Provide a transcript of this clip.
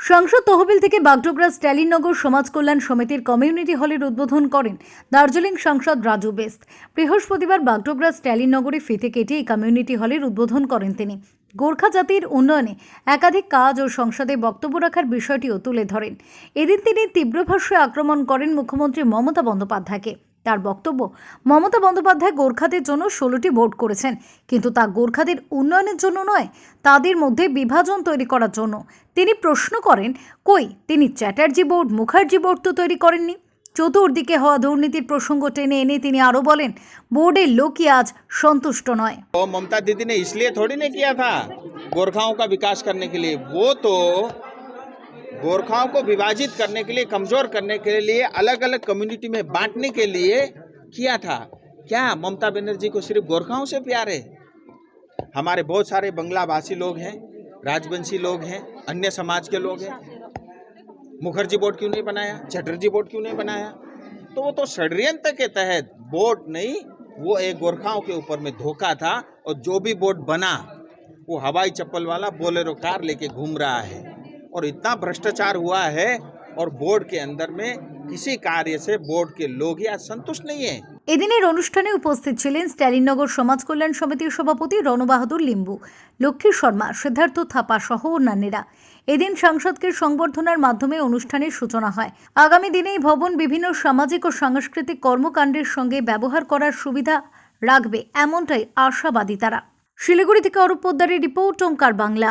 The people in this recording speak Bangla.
সংসদ তহবিল থেকে বাগডোগরা স্ট্যালিননগর সমাজ কল্যাণ সমিতির কমিউনিটি হলের উদ্বোধন করেন দার্জিলিং সাংসদ রাজু বেস্ত বৃহস্পতিবার বাগডোগরা স্ট্যালিনগরে ফিতে কেটে এই কমিউনিটি হলের উদ্বোধন করেন তিনি। গোর্খা জাতির উন্নয়নে একাধিক কাজ ও সংসদে বক্তব্য রাখার বিষয়টিও তুলে ধরেন। এদিন তিনি তীব্র ভাষায় আক্রমণ করেন মুখ্যমন্ত্রী মমতা বন্দ্যোপাধ্যায়কে। তার বক্তব্য মমতা বন্দ্যোপাধ্যায় গোর্খাদের জন্য ষোলোটি ভোট করেছেন কিন্তু তা গোর্খাদের উন্নয়নের জন্য নয় তাদের মধ্যে বিভাজন তৈরি করার জন্য তিনি প্রশ্ন করেন কই তিনি চ্যাটার্জি বোর্ড মুখার্জি বোর্ড তো তৈরি করেননি চতুর্দিকে হওয়া দুর্নীতির প্রসঙ্গ টেনে এনে তিনি আরও বলেন বোর্ডের লোকই আজ সন্তুষ্ট নয় वो ममता दीदी ने इसलिए थोड़ी ना किया था गोरखाओं का विकास करने के लिए वो तो गोरखाओं को विभाजित करने के लिए, कमज़ोर करने के लिए अलग अलग कम्युनिटी में बांटने के लिए किया था। क्या ममता बनर्जी को सिर्फ़ गोरखाओं से प्यार है? हमारे बहुत सारे बंगलाभाषी लोग हैं, राजवंशी लोग हैं, अन्य समाज के लोग हैं। मुखर्जी बोर्ड क्यों नहीं बनाया? चटर्जी बोर्ड क्यों नहीं बनाया? तो वो तो षड्यंत्र के तहत बोर्ड नहीं, वो एक गोरखाओं के ऊपर में धोखा था और जो भी बोर्ड बना, वो हवाई चप्पल वाला बोलेरो कार लेके घूम रहा है। और इतना भ्रष्टाचार हुआ है और बोर्ड के अंदर में किसी कार्य से बोर्ड के लोग ही आज संतुष्ट नहीं है এদিনের অনুষ্ঠানে উপস্থিত ছিলেন স্ট্যালিননগর সমাজ কল্যাণ সমিতির সভাপতি রণবাহাদুর লিম্বু লক্ষ্মী শর্মা সিদ্ধার্থ থাপা সহ অন্যান্যরা এদিন সাংসদকে সংবর্ধনার মাধ্যমে অনুষ্ঠানের সূচনা হয় আগামী দিনে এই ভবন বিভিন্ন সামাজিক ও সাংস্কৃতিক কর্মকাণ্ডের সঙ্গে ব্যবহার করার সুবিধা রাখবে এমনটাই আশাবাদী তারা শিলিগুড়ি থেকে অরূপ পোদ্দারের রিপোর্ট ওঙ্কার বাংলা